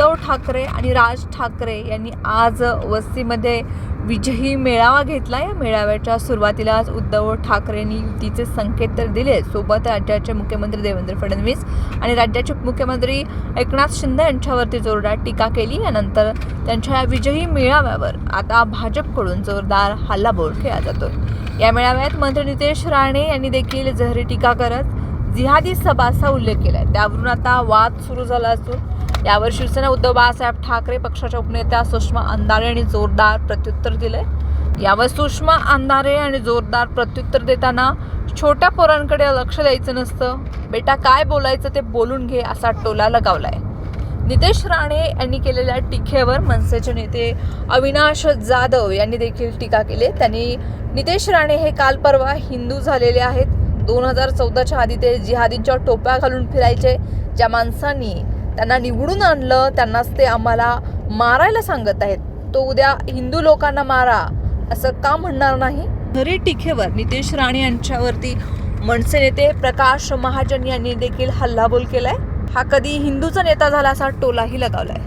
उद्धव ठाकरे आणि राज ठाकरे यांनी आज वस्तीमध्ये विजयी मेळावा घेतला. या मेळाव्याच्या सुरुवातीलाच उद्धव ठाकरेंनी युतीचे संकेत तर दिले. सोबत राज्याचे मुख्यमंत्री देवेंद्र फडणवीस आणि राज्याचे मुख्यमंत्री एकनाथ शिंदे यांच्यावरती जोरदार टीका केली. यानंतर त्यांच्या या विजयी मेळाव्यावर आता भाजपकडून जोरदार हल्लाबोल केला जातोय. या मेळाव्यात मंत्री नितेश राणे यांनी देखील जहरी टीका करत जिहादी सभाचा उल्लेख केला त्यावरून आता वाद सुरू झाला असून यावर शिवसेना उद्धव बाळासाहेब ठाकरे पक्षाच्या उपनेत्या सुषमा अंधारे यांनी जोरदार प्रत्युत्तर दिले. यावर सुषमा अंधारे आणि जोरदार प्रत्युत्तर देताना छोट्या पोरांकडे लक्ष द्यायचं नसतं. बेटा काय बोलायचं ते बोलून घे असा टोला लगावलाय. नितेश राणे यांनी केलेल्या टीकेवर मनसेचे नेते अविनाश जाधव यांनी देखील टीका केली. त्यांनी नितेश राणे हे काल परवा हिंदू झालेले आहेत. दोन हजार चौदाच्या आधी ते जिहादींच्या टोप्या घालून फिरायचे. ज्या माणसांनी त्यांना निवडून आणलं त्यांनाच ते आम्हाला मारायला सांगत आहेत. तो उद्या हिंदू लोकांना मारा असं का म्हणणार नाही? खरी टीकेवर नितेश राणे यांच्यावरती मनसे नेते प्रकाश महाजन यांनी देखील हल्लाबोल केलाय. हा कधी हिंदूचा नेता झाला असा टोलाही लगावलाय.